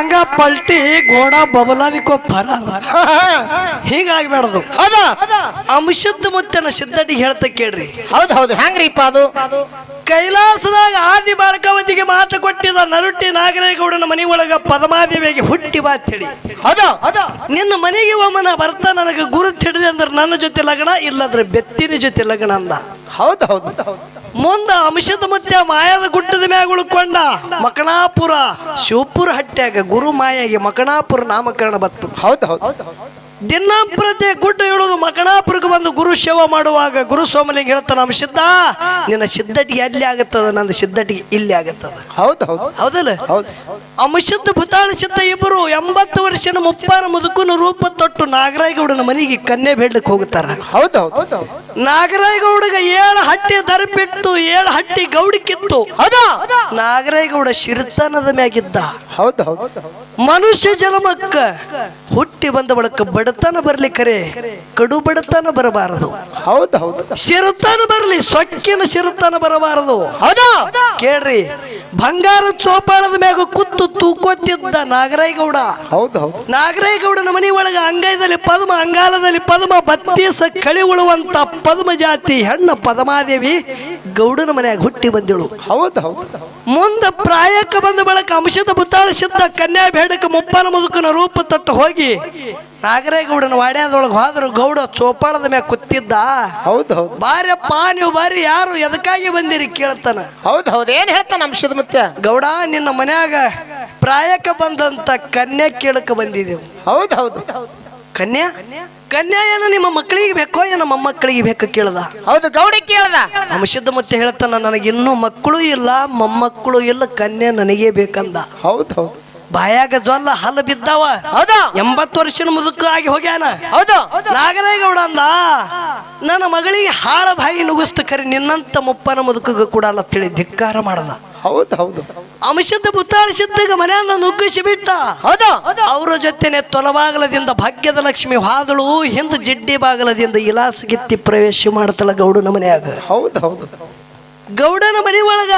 ಟಾಂಗ ಪಲ್ಟಿ ಗೋಡ ಬಬಲಾದಿಕೋ ಫರಾರ ಹೀಗಾಗ್ಬೇಡದು. ಅದ. ಅಂಶದ ಮುತ್ತನ ಸಿದ್ಧಟಿಗೆ ಹೇಳ್ತ ಕೇಳ್ರಿ. ಹೌದು ಹೌದು. ಹೆಂಗ್ರಿಪ್ಪ ಅದು? ಕೈಲಾಸದಾಗ ಆದಿ ಬಾಳಕವತಿಗೆ ಮಾತು ಕೊಟ್ಟಿದ ನರುಟ್ಟಿ ನಾಗರೇಗೌಡನ ಮನೆ ಒಳಗ ಪದಮಾದೇವಿಯಾಗಿ ಹುಟ್ಟಿ ಬಾ ಹೇಳಿ. ನಿನ್ನ ಮನೆಗೆ ಒಮ್ಮನ ಬರ್ತಾ ನನಗೆ ಗುರುತು ಹಿಡಿದೆ ಅಂದ್ರೆ ನನ್ನ ಜೊತೆ ಲಗ್ನ ಇಲ್ಲದ್ರೆ ಬೆತ್ತಿನ ಜೊತೆ ಲಗ್ನ ಅಂದ. ಹೌದು ಹೌದು. ಮುಂದ ಅಂಶದ ಮುತ್ಯ ಮಾಯದ ಗುಡ್ಡದ ಮ್ಯಾಗ ಉಳ್ಕೊಂಡ ಮಕಣಾಪುರ ಶಿವಪುರ ಹಟ್ಟ್ಯಾಗ ಗುರು ಮಾಯಾಗೆ ಮಕಣಾಪುರ ನಾಮಕರಣ ಬತ್ತು. ಹೌದು ಹೌದು. ದಿನಂಪ್ರತಿ ಗುಡ್ಡ ಇಡೋದು ಮಕಣಾಪುರಕ್ಕೆ ಬಂದು ಗುರು ಸೇವೆ ಮಾಡುವಾಗ ಗುರು ಸೋಮಲಿಂಗ ಹೇಳ್ತಾನ ನಮ್ಮ ಸಿದ್ಧ ನಿನ್ನ ಸಿದ್ಧಟಿಗೆ ಅಲ್ಲಿ ಆಗತ್ತದ? ನನ್ನ ಸಿದ್ಧಟಿಗೆ ಇಲ್ಲಿ ಆಗತ್ತದ. ಹೌದು ಹೌದು. ಹೌದಲ್ಲ? ಹೌದು. ಸಿದ್ಧ ಭೂತಾಳ ಚಿತ್ತ ಇಬ್ಬರು ಎಂಬತ್ತು ವರ್ಷನ ಮುಪ್ಪಾರ ಮುದುಕನ ರೂಪ ತೊಟ್ಟು ನಾಗರಾಯಗೌಡನ ಮನೆಗೆ ಕನ್ಯೆ ಬೇಡಕ್ಕೆ ಹೋಗುತ್ತಾರ ಹೌದು ಹೌದು. ನಾಗರಾಯಗೌಡಗ ಏಳು ಹಟ್ಟಿ ದರಪಿಟ್ಟು ಏಳು ಹಟ್ಟಿ ಗೌಡಿ ಕಿತ್ತು ಹೌದಾ? ನಾಗರಾಯಗೌಡ ಶಿರತನದ ಮ್ಯಾಗಿದ್ದ. ಹೌದು ಹೌದು. ಮನುಷ್ಯ ಜನ್ಮಕ್ಕ ಹುಟ್ಟಿ ಬಂದ ಬಳಿಕ ಬಡತನ ಬರ್ಲಿ ಕರೆ ಕಡು ಬಡತನ ಬರಬಾರದು. ಹೌದು ಹೌದು. ಶಿರತನ ಬರಲಿ ಸೊಕ್ಕಿನ ಶಿರತನ ಬರಬಾರದು. ಹೌದಾ? ಕೇಳ್ರಿ ಬಂಗಾರ ಚೋಪಾಳದ ಮ್ಯಾಗ ಕುತ್ತು ತೂಕೋತಿದ್ದ ನಾಗರಾಯಗೌಡ ಹೌದು ಹೌದು. ನಾಗರಾಯಗೌಡನ ಮನೆ ಒಳಗ ಅಂಗೈದಲ್ಲಿ ಪದ್ಮ ಅಂಗಾಲದಲ್ಲಿ ಪದ್ಮ ಬತ್ತೀಸ ಕಳಿ ಉಳುವಂತ ಪದ್ಮ ಜಾತಿ ಹೆಣ್ಣ ಪದ್ಮಾದೇವಿ ಗೌಡನ ಮನೆಯಾಗ ಹುಟ್ಟಿ ಬಂದಿಳು. ಹೌದು ಹೌದು. ಮುಂದ ಪ್ರಾಯಕ್ಕೆ ಬಂದ ಬಳಿಕ ಅಂಶದ ಬುತ್ತಾಳ ಸಿದ್ಧ ಕನ್ಯಾ ಬೇಡಕ ಮುಪ್ಪನ ಮುದುಕನ ರೂಪ ತಟ್ಟು ಹೋಗಿ ನಾಗರೇಗೌಡನ ವಾಡ್ಯಾದೊಳಗೆ ಹೋದ್ರು ಗೌಡ ಚೋಪಾಳದ ಮ್ಯಾಗ ಕುತ್ತಿದ್ದ ಹೌದು ಹೌದು. ಪಾ ನೀವು ಬಾರಿ ಯಾರು ಎದಕ್ಕಾಗಿ ಬಂದಿರಿ ಕೇಳ್ತಾನ. ಹೌದು ಹೌದು. ಏನ್ ಹೇಳ್ತಾನ ಅಂಶದ ಮುತ್ಯ? ಗೌಡ ನಿನ್ನ ಮನ್ಯಾಗ ಪ್ರಾಯಕ್ಕೆ ಬಂದಂತ ಕನ್ಯಾ ಕೇಳಕ್ಕೆ ಬಂದಿದ್ದೆವು ಹೌದು ಹೌದು. ಕನ್ಯಾ? ಕನ್ಯಾ ಏನು ನಿಮ್ಮ ಮಕ್ಕಳಿಗೆ ಬೇಕೋ ಏನೋ ಮೊಮ್ಮಕ್ಕಳಿಗೆ ಬೇಕು ಕೇಳ್ದ? ಹೌದು ಗೌಡಿ ಕೇಳ್ದ. ನಮ್ಮ ಸಿದ್ಧ ಮತ್ತೆ ಹೇಳ್ತಾನ ನನಗೆ ಇನ್ನೂ ಮಕ್ಕಳು ಇಲ್ಲ ಮೊಮ್ಮಕ್ಕಳು ಇಲ್ಲ ಕನ್ಯಾ ನನಗೆ ಬೇಕಂದ. ಹೌದು ಹೌದು. ಬಾಯಾಗ ಜ್ವಲ್ಲ ಹಲ್ಲು ಬಿದ್ದಾವ. ಹೌದ. ಎಂಬತ್ತು ವರ್ಷದ ಮುದುಕ ಆಗಿ ಹೋಗ್ಯಾನ. ಹೌದು. ನಾಗರೇಗೌಡ ಅಂದ ನನ್ನ ಮಗಳಿಗೆ ಹಾಳ ಬಾಯಿ ನುಗ್ಗಿಸ್ತ ಕರಿ ನಿನ್ನಂತ ಮುಪ್ಪನ ಮುದುಕ ಕೂಡ ಅಲ್ಲ ತಿಳಿ ಧಿಕ್ಕಾರ ಮಾಡದ. ಹೌದು ಹೌದು. ಅಂಶದ ಬುತ್ತಾಳಿಸಿದ್ದಾಗ ಮನೆಯನ್ನ ನುಗ್ಗಿಸಿ ಬಿಟ್ಟ. ಹೌದು. ಅವರ ಜೊತೆನೆ ತೊಲಬಾಗಲದಿಂದ ಭಾಗ್ಯದ ಲಕ್ಷ್ಮಿ ಹಾದಳು ಹಿಂದ ಜಿಡ್ಡಿ ಬಾಗಲದಿಂದ ಇಲಾಸಗಿತ್ತಿ ಪ್ರವೇಶ ಮಾಡ್ತಾಳ ಗೌಡನ ಮನೆಯಾಗ. ಹೌದು ಹೌದು. ಗೌಡನ ಮನೆ ಒಳಗ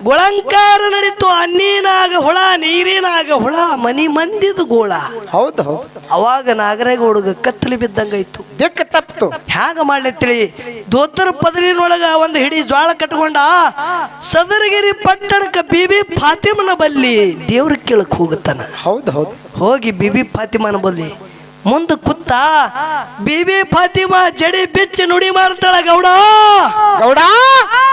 ಗುಳಂಕಾರ ನಡೀತು ಅನ್ನೀನಾಗ ಹುಳ ನೀರಿನಾಗ ಹುಳ ಮನಿ ಮಂದಿದ ಗೋಳ. ಹೌದು ಹೌದು. ಅವಾಗ ನಾಗರೇಗೌಡಗ ಕತ್ತಲಿ ಬಿದ್ದಂಗಾಯ್ತು. ದಿಕ್ಕ ತಪ್ತು ಹ್ಯಾಗ ಮಾಡ್ಲತ್ತಿಳಿ ದೋತರ ಪದರಿನೊಳಗ ಒಂದು ಹಿಡಿ ಜ್ವಾಳ ಕಟ್ಕೊಂಡ ಸದರಗಿರಿ ಪಟ್ಟಣಕ್ಕ ಬಿಬಿ ಫಾತಿಮನ ಬಲ್ಲಿ ದೇವ್ರ ಕೇಳಕ್ ಹೋಗುತ್ತಾನ ಹೌದು ಹೌದು. ಹೋಗಿ ಬಿಬಿ ಫಾತಿಮನ ಬಲ್ಲಿ ಮುಂದೆ ಕುತ್ತ ಬಿಬಿ ಫಾತಿಮಾ ಜಡಿ ಬಿಚ್ಚಿ ನುಡಿ ಮಾಡ್ತಾಳ ಗೌಡ. ಗೌಡ?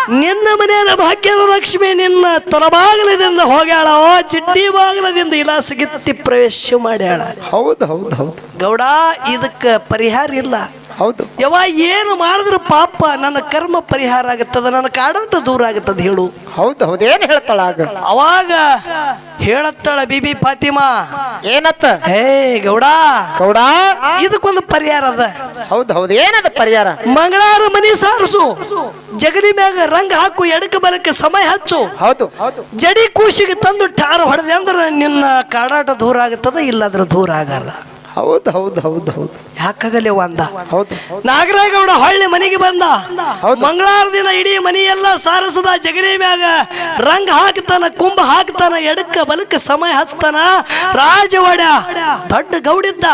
ನಿನ್ನ ಮನೆಯ ಭಾಗ್ಯದ ಲಕ್ಷ್ಮಿ ನಿನ್ನ ತೊಲಬಾಗಲದಿಂದ ಹೋಗ್ಯಾಳ ಚಿಟ್ಟಿ ಬಾಗಲದಿಂದ ಇಲಾಸಗಿತ್ತಿ ಪ್ರವೇಶ ಮಾಡ್ಯಾಳ. ಹೌದು ಹೌದು ಹೌದು. ಗೌಡ ಇದಕ್ಕೆ ಪರಿಹಾರ ಇಲ್ಲ. ಹೌದು. ಯವ ಏನು ಮಾಡಿದ್ರು ಪಾಪ ನನ್ನ ಕರ್ಮ ಪರಿಹಾರ ಆಗುತ್ತದ ನನ್ನ ಕಾಡಂತ ದೂರ ಆಗುತ್ತದ ಹೇಳು. ಹೌದು ಹೌದು ಏನ್ ಹೇಳ್ತಾಳ ಆಗ? ಅವಾಗ ಹೇಳತ್ತಾಳ ಬಿಬಿ ಫಾತಿಮಾ. ಏನತ್ತ? ಹೇ ಗೌಡ ಗೌಡ? ಇದಕ್ಕೊಂದು ಪರಿಹಾರ ಅದ. ಹೌದು ಹೌದು ಏನದ ಪರಿಹಾರ? ಮಂಗಳಾರ ಮನಿ ಸಾರಸು. ಜಗದಿ ಮ್ಯಾಗ ರಂಗ ಹಾಕು ಎಡಕ ಬರಕ್ಕೆ ಸಮಯ ಹಚ್ಚು. ಹೌದು ಹೌದು. ಜಡಿ ಕೂಸಿಗೆ ತಂದು ಠಾರ ಹೊಡೆದೆ ಅಂದ್ರೆ ನಿನ್ನ ಕಾಡಾಟ ದೂರ ಆಗುತ್ತದ ಇಲ್ಲಾದ್ರೆ ದೂರ ಆಗಲ್ಲ. ಹೌದು ಹೌದು ಹೌದು ಹೌದು. ಯಾಕಾಗಲೇ ಅಂದ? ಹೌದು ನಾಗರಾಗೌಡ ಹಳ್ಳಿ ಮನೆಗೆ ಬಂದ. ಮಂಗಳಾರ ದಿನ ಇಡೀ ಮನೆಯೆಲ್ಲ ಸಾರಸದ ಜಗಲಿ ಮ್ಯಾಗ ರಂಗ ಹಾಕ್ತಾನ ಕುಂಭ ಹಾಕ್ತಾನ ಎಡಕ್ಕ ಬಲಕ್ಕ ಸಮಯ ಹಚ್ತಾನ. ರಾಜವಾಡ ದೊಡ್ಡ ಗೌಡಿದ್ದ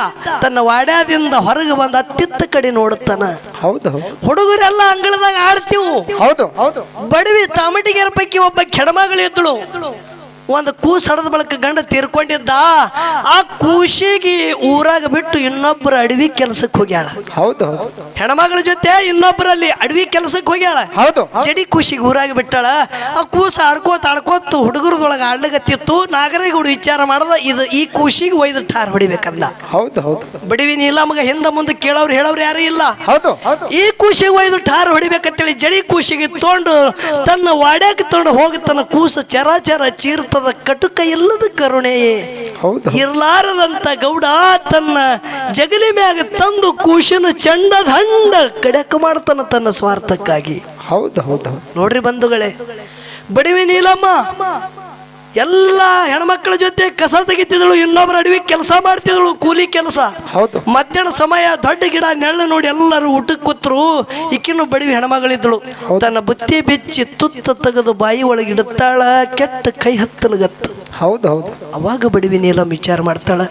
ತನ್ನ ವಾಡ್ಯಾದಿಂದ ಹೊರಗೆ ಬಂದ ಅತ್ತಿತ್ತ ಕಡೆ ನೋಡುತ್ತಾನ ಹೌದು ಹೌದು. ಹುಡುಗರೆಲ್ಲ ಅಂಗಳದಾಗ ಆಡ್ತೀವು. ಹೌದು ಹೌದು. ಬಡವಿ ತಾಮಟಿಗೆರ ಪೈಕಿ ಒಬ್ಬ ಕೆಡಮಗಳಿದ್ದಳು ಒಂದು ಕೂಸು ಹಡದ ಬಳಕ ಗಂಡ ತೀರ್ಕೊಂಡಿದ್ದ ಆ ಕೂಸಿಗೆ ಊರಾಗ ಬಿಟ್ಟು ಇನ್ನೊಬ್ಬರ ಅಡವಿ ಕೆಲಸಕ್ಕೆ ಹೋಗ್ಯಾಳ. ಹೌದು ಹೆಣ್ಮಗಳ ಜೊತೆ ಇನ್ನೊಬ್ಬರಲ್ಲಿ ಅಡವಿ ಕೆಲಸಕ್ಕೆ ಹೋಗ್ಯಾಳ. ಹೌದು ಜಡಿ ಕೂಸಿಗೆ ಊರಾಗ ಬಿಟ್ಟಾಳ. ಆ ಕೂಸು ಆಡ್ಕೋತ ಆಡ್ಕೋತ ಹುಡುಗರದೊಳಗೆ ನಾಗರಿಕ ನಾಗರಿಗುಡು ವಿಚಾರ ಮಾಡದ ಇದು ಈ ಕೂಸಿಗೆ ಒಯ್ದು ಠಾರ್ ಹೊಡಿಬೇಕಂದ. ಹೌದು ಹೌದು. ಬಡವಿ ಹಿಂದೆ ಹಿಂದ ಮುಂದೆ ಕೇಳೋರು ಹೇಳೋರು ಯಾರು ಇಲ್ಲ. ಹೌದು ಈ ಕೂಸಿಗೆ ಒಯ್ದು ಠಾರ್ ಹೊಡಿಬೇಕಂತೇಳಿ ಜಡಿ ಕೂಸಿಗೆ ತೊಗೊಂಡು ತನ್ನ ವಾಡ್ಯಾಗ ತೊಗೊಂಡು ಹೋಗಿ ತನ್ನ ಕೂಸ ಚರಾಚರ ಚೀರ್ತದ ಕಟುಕ ಇಲ್ಲದ ಕರುಣೆಯೇ. ಹೌದು. ಇರ್ಲಾರದಂತ ಗೌಡ ತನ್ನ ಜಗಲಿ ಮ್ಯಾಗ ತಂದು ಕೂಶನ ಚಂಡ ದಂಡ ಕಡಕ ಮಾಡ್ತಾನ ತನ್ನ ಸ್ವಾರ್ಥಕ್ಕಾಗಿ. ಹೌದು ಹೌದು ಹೌದು. ನೋಡ್ರಿ ಬಂಧುಗಳೇ ಬಡವಿ ನೀಲಮ್ಮ ಎಲ್ಲ ಹೆಣ್ಮಕ್ಳ ಜೊತೆ ಕಸ ತೆಗಿತಿದಳು ಇನ್ನೊಬ್ಬರ ಅಡವಿ ಕೆಲಸ ಮಾಡ್ತಿದಳು ಕೂಲಿ ಕೆಲಸ. ಹೌದು. ಮಧ್ಯಾಹ್ನ ಸಮಯ ದೊಡ್ಡ ಗಿಡ ನೆಳ್ಳು ನೋಡಿ ಎಲ್ಲರೂ ಊಟಕ್ಕೆ ಕೂತ್ರು. ಈಕಿನ್ನು ಬಡವಿ ಹೆಣ್ಮಗಳಿದ್ದಳು. ತನ್ನ ಬುತ್ತಿ ಬಿಚ್ಚಿ ತುತ್ತ ತೆಗೆದು ಬಾಯಿ ಒಳಗೆ ಇಡುತ್ತಾಳ ಕೆಟ್ಟ ಕೈ ಹತ್ತಲಗತ್ತು. ಹೌದು ಹೌದು. ಅವಾಗ ಬಡವಿ ನೀಲಂ ವಿಚಾರ ಮಾಡ್ತಾಳ.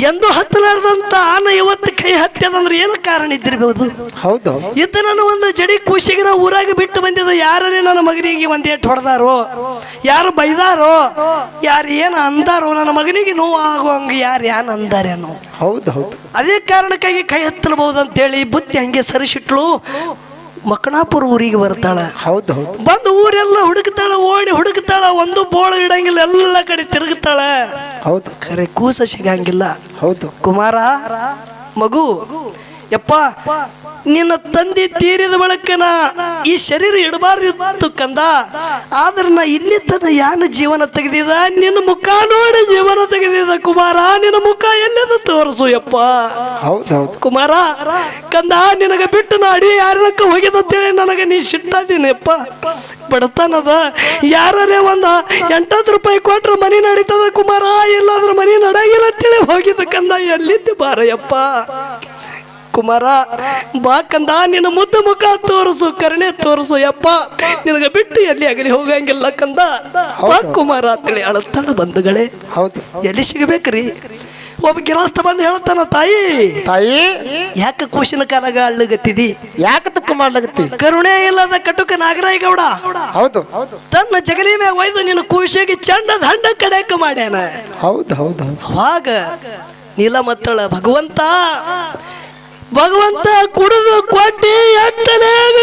ಎಂದು ಹತ್ತಲಾರ್ದಂತ ಆನ ಇವತ್ತು ಕೈ ಹತ್ಯದಂದ್ರೆ ಏನು ಕಾರಣ ಇದ್ದಿರ್ಬೋದು? ಹೌದು. ಇದ್ದ ನಾನು ಒಂದು ಜಡಿ ಖುಷಿಗಿನ ಊರಾಗ ಬಿಟ್ಟು ಬಂದಿದ್ದ ಯಾರೇ ನನ್ನ ಮಗನಿಗೆ ಒಂದು ಏಟ್ ಹೊಡೆದಾರೋ? ಯಾರು ಬೈದಾರೋ? ಯಾರು ಏನು ಅಂದಾರೋ? ನನ್ನ ಮಗನಿಗೆ ನೋವು ಆಗುವಂಗೆ ಯಾರು ಏನು ಅಂದಾರೇನೋ ಹೌದು ಹೌದು. ಅದೇ ಕಾರಣಕ್ಕಾಗಿ ಕೈ ಹತ್ತಲಬಹುದು ಅಂತೇಳಿ ಬುತ್ತಿ ಹಂಗೆ ಸರಿಸಿಟ್ಲು. ಮಕ್ಕಣಾಪುರ ಊರಿಗೆ ಬರ್ತಾಳ. ಹೌದು ಹೌದು. ಬಂದು ಊರೆಲ್ಲ ಹುಡುಕ್ತಾಳ ಓಡಿ ಹುಡುಕ್ತಾಳ ಒಂದು ಬೋಳ ಇಡಂಗಿಲ್ಲ ಎಲ್ಲ ಕಡೆ ತಿರುಗುತ್ತಾಳ ಹೌದು. ಖರೆ ಕೂಸ ಸಿಗಂಗಿಲ್ಲ. ಹೌದು. ಕುಮಾರ ಮಗು ಯಪ್ಪ ನಿನ್ನ ತಂದೆ ತೀರಿದ ಬಳಕನ ಈ ಶರೀರ ಇಡಬಾರ್ದಿತ್ತು ಕಂದ. ಆದ್ರೆ ನಾ ಇಲ್ಲಿ ತನ ಯಾನ ಜೀವನ ತೆಗೆದಿದ? ನಿನ್ನ ಮುಖ ನೋಡಿ ಜೀವನ ತೆಗೆದಿದ ಕುಮಾರ. ನಿನ್ನ ಮುಖ ಎಲ್ಲದ ತೋರಿಸು ಯಪ್ಪ. ಕುಮಾರ ಕಂದ ನಿನಗೆ ಬಿಟ್ಟು ನಾ ಅಡಿ ಯಾರಕ್ಕ ಹೋಗಿದಂತೇಳಿ ನನಗೆ ನೀ ಸಿಟ್ಟಾದೀನಪ್ಪ ಬಡತನದ ಯಾರೇ ಒಂದು ಎಂಟತ್ತು ರೂಪಾಯಿ ಕೊಟ್ರೆ ಮನೆ ನಡೀತದ ಕುಮಾರ? ಎಲ್ಲಾದ್ರೂ ಮನೆ ನಡಗಿಲ್ಲ ಅಂತೇಳಿ ಹೋಗಿದ ಕಂದ. ಎಲ್ಲಿದ್ದು ಬಾರಯ್ಯಪ್ಪ ಕುಮಾರ ಬಾ ಕಂದ ನಿನ್ನ ಮುದ್ದ ಮುಖ ತೋರಿಸು ಕರುಣೆ ತೋರಿಸು ಯಪ್ಪ ನಿನಗೆ ಬಿಟ್ಟು ಎಲ್ಲಿ ಅಗಲಿ ಹೋಗಂಗಿಲ್ಲ ಕಂದ. ಬಾ ಕುಮಾರ ಅಂತೇಳಿ ಅಳತ್ತಾಳ ಬಂಧುಗಳೇ. ಹೌದು. ಎಲ್ಲಿ ಸಿಗಬೇಕ್ರಿ? ಒಬ್ಬ ಗಿರಾಸ್ತ ಬಂದು ಹೇಳ್ತಾನ ತಾಯಿ. ತಾಯಿ. ಯಾಕೆ ಕುಶಿನ ಕಾಲಾಗ ಅಳ್ಳಗತ್ತಿದಿ? ಯಾಕೆ ತುಕ್ಕ ಮಾಡ್ಲಾಗತ್ತಿ? ಕರುಣೆ ಇಲ್ಲದ ಕಟುಕ ನಾಗರಾಯ ಗೌಡ ಹೌದು. ತನ್ನ ಜಗಲಿ ಮ್ಯಾಗ ಒಯ್ದು ನಿನ್ನ ಕೂಸಿಗೆ ಚಂಡ ದಂಡ ಕಡೆಕ ಮಾಡ್ಯಾನ. ಹೌದು ಹೌದು ಹೌದು. ಅವಾಗ ನೀಲಮತ್ತಳ ಭಗವಂತ ಭಗವಂತ ಕುಡಿದು ಕೊಟ್ಟಿ ಎಟ್ಟಲೆಯಾಗ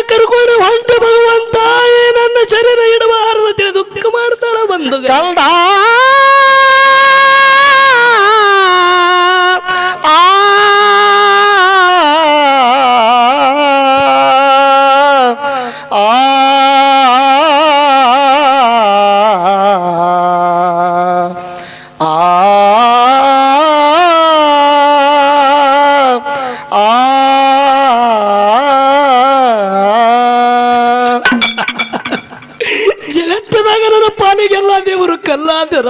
ಜಗತ್ತದಾಗ ನನ್ನ ಪಾನಿಗೆಲ್ಲ ದೇವರು ಕಲ್ಲಾದರ.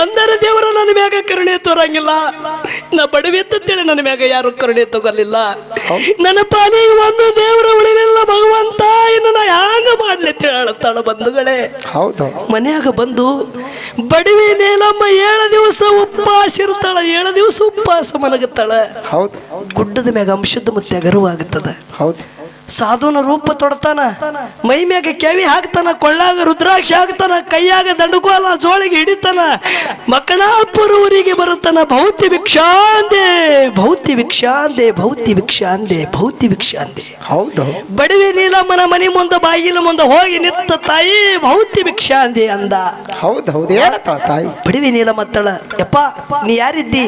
ಒಂದರ ದೇವರ ನನ್ನ ಮ್ಯಾಗ ಕರುಣೆ ತೋರಂಗಿಲ್ಲ. ನಾ ಹೇಳಿ ನನ್ನ ಮ್ಯಾಗ ಯಾರು ಕರುಣೆ ತಗೊಳ್ಳಿಲ್ಲ ನನ್ನ ಪಾನಿಗೆ ಒಂದು ದೇವರ ಉಳಿದಿಲ್ಲ ಭಗವಂತ ಇನ್ನು ನಾ ಹ್ಯಾಂಗ ಮಾಡ್ಲಿ ಹೇಳತ್ತಾಳ ಬಂಧುಗಳೇ. ಹೌದು. ಮನ್ಯಾಗ ಬಂದು ಬಡವಿ ನೇಲಮ್ಮ ಏಳು ದಿವಸ ಉಪ್ಪಾಸ ಇರ್ತಾಳ ಏಳು ದಿವಸ ಉಪ್ಪಾಸ ಮಲಗುತ್ತಾಳ. ಹೌದು. ಗುಡ್ಡದ ಮ್ಯಾಗ ಅಂಶದ ಮತ್ತೆ ಅಗರವಾಗುತ್ತದೆ ಹೌದು. ಸಾಧುನ ರೂಪ ತೊಡ್ತಾನ. ಮೈ ಮ್ಯಾಗ ಕೆವಿ ಹಾಕ್ತಾನ ಕೊಳ್ಳಾಗ ರುದ್ರಾಕ್ಷಿ ಹಾಕ್ತಾನ ಕೈಯಾಗ ದಂಡುಕೋಲ ಜೋಳಿಗೆ ಹಿಡಿತಾನ. ಮಕ್ಕಳಾಪುರ ಊರಿಗೆ ಬರುತ್ತಾನ ಭೌತಿ ಭಿಕ್ಷಾಂದೆ ಭೌತಿ ಭಿಕ್ಷಾಂದೆ ಭೌತಿ ಭಿಕ್ಷಾಂದೆ ಭೌತಿ ಭಿಕ್ಷಾಂದೆ. ಹೌದು. ಬಡವಿ ನೀಲಮ್ಮನ ಮನೆ ಮುಂದೆ ಬಾಗಿಲ ಮುಂದೆ ಹೋಗಿ ನಿಂತ ತಾಯಿ ಭೌತಿ ಭಿಕ್ಷಾಂದೆ ಅಂದ. ಹೌದು ಹೌದು. ತಾಯಿ? ಬಡವಿ ನೀಲಮ್ಮತ್ತಳ ಯಪ್ಪ ನೀ ಯಾರಿದ್ದಿ?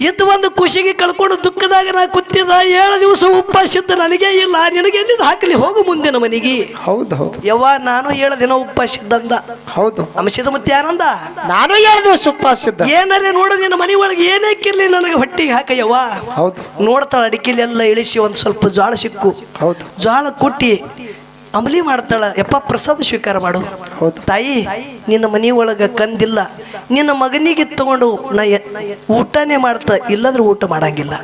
ಇದ್ದು ಒಂದು ಖುಷಿಗೆ ಕಳ್ಕೊಂಡು ದುಃಖದಾಗ ನಾ ಕೂತಿದ್ದ ಏಳು ದಿವಸ ಉಪವಾಸ ಇದ್ದ ನನಗೆ ಇಲ್ಲ ನಿನಗೆ ಎಲ್ಲಿದ್ದು ಹಾಕಲಿ? ಹೋಗು ಮುಂದಿನ ಮನೆಗೆ. ಹೌದು ಹೌದು. ಯವ್ವ ನಾನು ಏಳು ದಿನ ಉಪವಾಸ ಇದ್ದಂದ ಹೌದು. ಅಂಶದ ಮತ್ತೆ ಆನಂದ ನಾನು ಏಳು ದಿವಸ ಉಪವಾಸ ಇದ್ದ ಏನಾರೇ ನೋಡು ನಿನ್ನ ಮನೆ ಒಳಗೆ ಏನೇ ಕಿರ್ಲಿ ನನಗೆ ಹೊಟ್ಟಿಗೆ ಹಾಕಯ್ಯವ್ವ ಹೌದು. ನೋಡ್ತಾಳ ಅಡಿಕೆಲಿ ಎಲ್ಲ ಇಳಿಸಿ ಒಂದು ಸ್ವಲ್ಪ ಜ್ವಾಳ ಸಿಕ್ಕು. ಹೌದು. ಜ್ವಾಳ ಕುಟ್ಟಿ ಅಂಬಲಿ ಮಾಡ್ತಾಳ ಯಪ್ಪ ಪ್ರಸಾದ ಸ್ವೀಕಾರ ಮಾಡು. ತಾಯಿ ನಿನ್ನ ಮನೆ ಒಳಗ ಕಂದಿಲ್ಲ. ನಿನ್ನ ಮಗನಿಗೆ ತಗೊಂಡು ನಾ ಊಟನೇ ಮಾಡ್ತಾ ಇಲ್ಲದ್ರೆ ಊಟ ಮಾಡಂಗಿಲ್ಲ.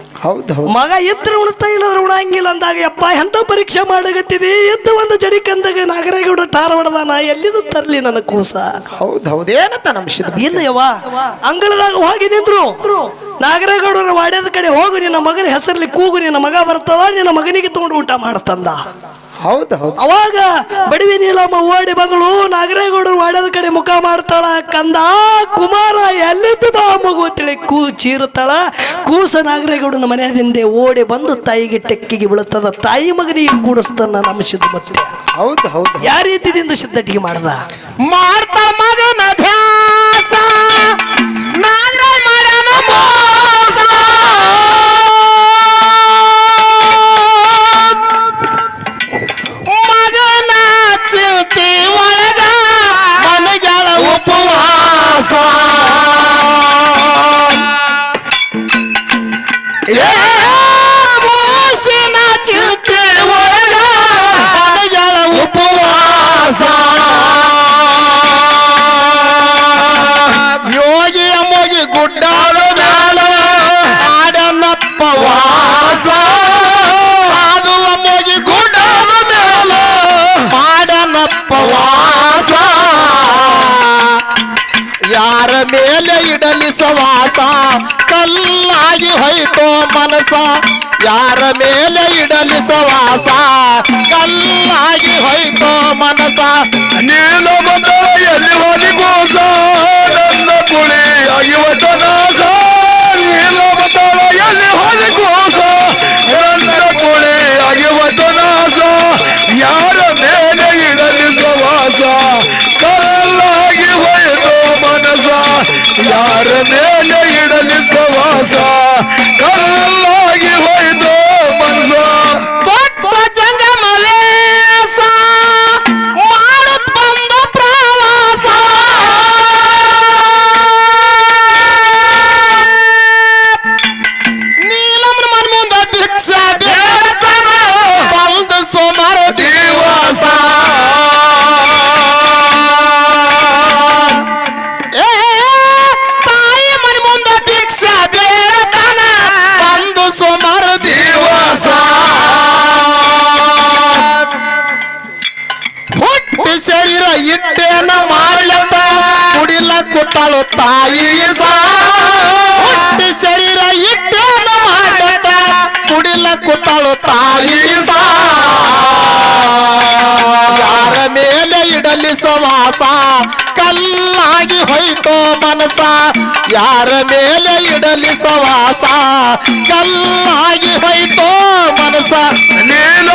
ಮಗ ಎದ್ರೆ ಉಣ್ತಾ ಇಲ್ಲದ್ರೆ ಉಣಂಗಿಲ್ಲ ಅಂದಾಗ ಯಪ್ಪ ಎಂತ ಪರೀಕ್ಷೆ ಮಾಡಗತ್ತಿದಿ ಎದ್ದು ಒಂದು ಜಡಿ ಕಂದಾಗ ನಾಗರೇಗೌಡ ಟಾರ ಹೊಡೆದ ನಾ ಎಲ್ಲಿದು ತರ್ಲಿ ನನ್ನ ಕೂಸ? ಇಲ್ಲ ಯವ್ವ ಅಂಗಳದಾಗ ಹೋಗಿ ನಿಂದ್ರು ನಾಗರಗೌಡರ ವಾಡ್ಯದ ಕಡೆ ಹೋಗು ನಿನ್ನ ಮಗನ ಹೆಸರಲ್ಲಿ ಕೂಗು ನಿನ್ನ ಮಗ ಬರ್ತದ ನಿನ್ನ ಮಗನಿಗೆ ತಗೊಂಡು ಊಟ ಮಾಡತಂದ. ಹೌದು ಹೌದು. ಅವಾಗ ಬಡವಿ ನೀಲಮ್ಮ ಓಡಿ ಬಂದಳು ನಾಗರೇಗೌಡರು ವಾಡ್ಯದ ಕಡೆ ಮುಖ ಮಾಡ್ತಾಳ ಕಂದ ಕುಮಾರ ಎಲ್ಲಿದ್ದು ಬಾ ಮಗು ತಿಳಿ ಕೂ ಚೀರುತ್ತಾಳ ಕೂಸ ನಾಗರೇಗೌಡನ ಮನೆಯದಿಂದೆ ಓಡಿ ಬಂದು ತಾಯಿಗೆ ಟೆಕ್ಕಿಗೆ ಬೀಳುತ್ತದ ತಾಯಿ ಮಗನಿಗೆ ಕೂಡಿಸ್ತಾನ ನಮ್ಮ ಸಿದ್ಧ ಮತ್ತೆ ಹೌದು ಹೌದು. ಯಾವ ರೀತಿಯಿಂದ ಸಿದ್ಧಟಿಗೆ ಮಾಡ್ದ? ಮಾಡ್ತಾ ಮಗನ ಯಾರ ಮೇಲೆ ಇಡಲಿ ಸವಾಸ? ಕಲ್ಲಾಗಿ ಹೋಯ್ತೋ ಮನಸ ಯಾರ ಮೇಲೆ ಇಡಲಿ ಸವಾಸ? ಕಲ್ಲಾಗಿ ಹೋಯ್ತೋ ಮನಸ ನೀಲ ಬಂದವ ಎಲ್ಲಿ ಹೋಗಿ ಕೂಸ, ನನ್ನ ಕುಳಿ ಇವತ್ತ ನಾಸ ನೀಲ ಬಂದವ ಎಲ್ಲಿ ಹೋಗಿ ಕೂಸ, ನನ್ನ ಕುಳಿ ಇವತ್ತ ನಾಸ ಯಾರ ಮೇಲೆ ಯಾರ ಮೇಲೆ ಇಡಲಿ ಸವಾಸ? ಇಟ್ಟೇನ ಮಾಡ್ಲತ್ತ? ಕುಡಿಲ ಕುಟ್ಟಳು ತಾಯಿ ಹುಟ್ಟಿ ಶರೀರ ಇಟ್ಟೇನ ಮಾಡ್ಲತ್ತ? ಕುಡಿಲ ಕುಟ್ಟಳು ತಾಯಿ ಯಾರ ಮೇಲೆ ಇಡಲಿ ಸವಾಸ? ಕಲ್ಲಾಗಿ ಹೋಯ್ತೋ ಮನಸ ಯಾರ ಮೇಲೆ ಇಡಲಿ ಸವಾಸ? ಕಲ್ಲಾಗಿ ಹೋಯ್ತೋ ಮನಸ ನೀಲ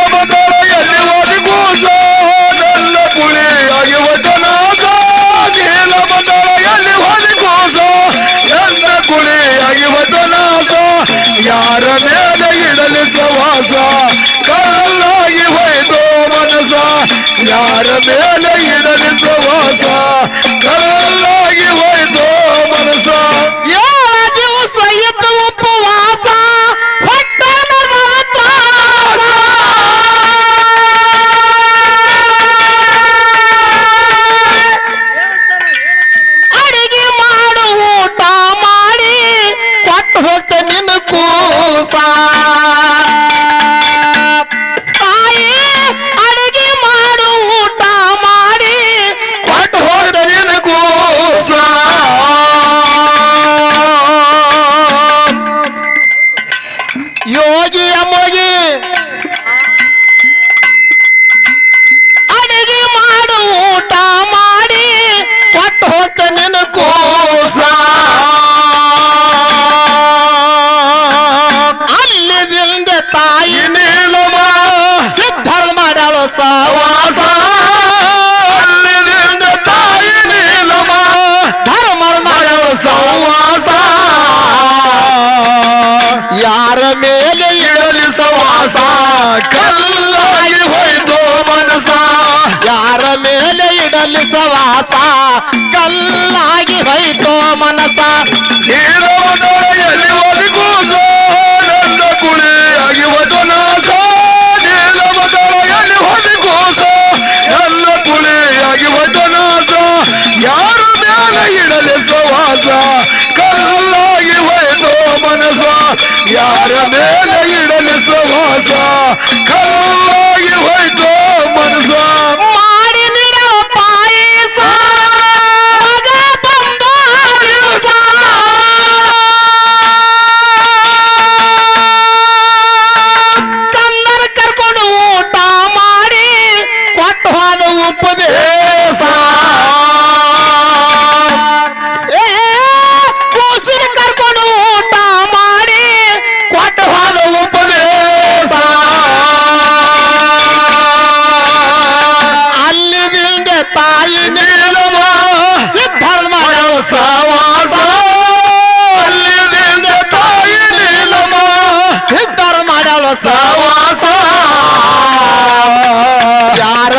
ಯಾರ ಮೇಲೆ ಇಡಲು ಸವಾಸ ಕಲ್ಲಾಗಿ ಹೋಯ್ತು ಮನಸ ಯಾರ ಮೇಲೆ ಇಡಲಿ ಸವಾಸ ಕಲ್ಲಾಗಿ ಹೋಯ್ತು ಮನಸ ಸವಾಸ ಕಲ್ಲಾಗಿ ಹೋಯ್ತೋ ಮನಸ. ನೀಲಮದಳ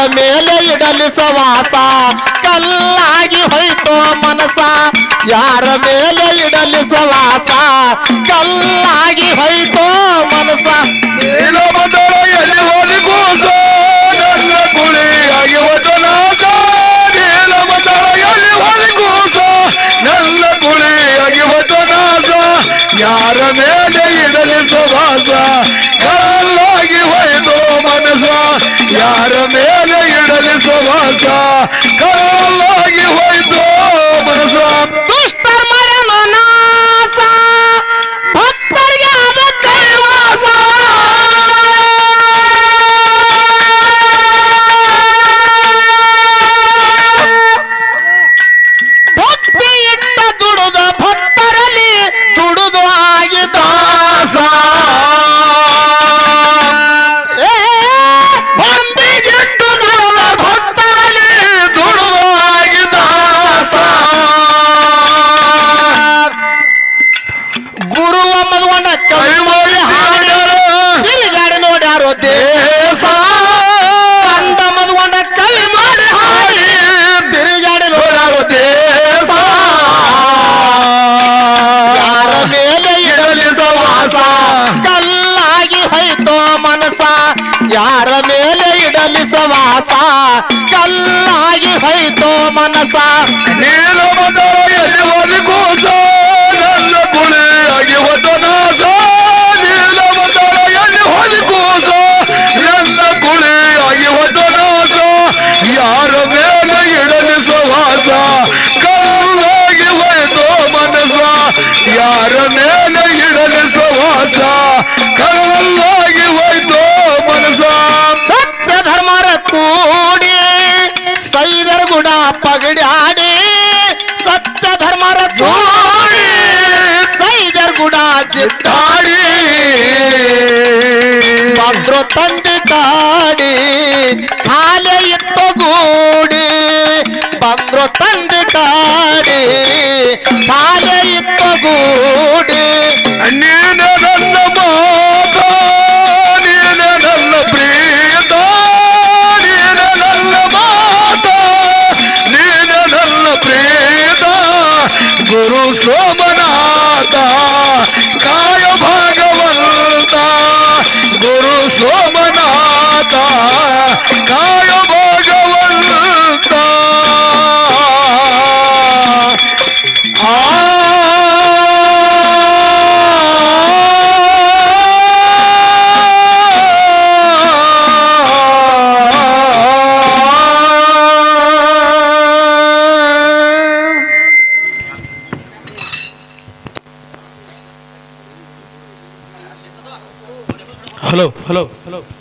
ಯಾರ ಮೇಲೆ ಇಡಲಿ ಸವಾಸ ಕಲ್ಲಾಗಿ ಹೋಯ್ತು ಮನಸ. ಯಾರ ಮೇಲೆ ಇಡಲಿ ಸವಾಸ ಕಲ್ಲಾಗಿ ಹೋಯ್ತು ಮನಸ. ಎಲ್ಲಿ ಹೋಗಿ ಕೂಸ. ನನ್ನ ಕುಳಿ ಆಗಿವತ್ತು ನಾಸ ನೀಲಮದಳ ಎಲ್ಲಿ ಹೋಗಿ ಕೂಸ. ನನ್ನ ಕುಳಿ ಆಗಿವತ್ತು ನಾಸ ಯಾರ ಮೇಲೆ ಇಡಲಿ ಸವಾಸ ಕಲ್ಲಾಗಿ ಹೋಯ್ತು ಮನಸ ಯಾರ ಮೇಲೆ ಇಡಲಿ ಸವಾಸ. మనసా. నీలో ರಾಜ ದಾಡಿ ಭದ್ರ ತಂದೆ ದಾಡಿ ಕಾಲೆ ಎತ್ತಗೂಡಿ ಭದ್ರ ತಂದೆ ದಾಡಿ ಕಾಲೆ ಎತ್ತಗೂಡಿ ನೀನು hello, hello.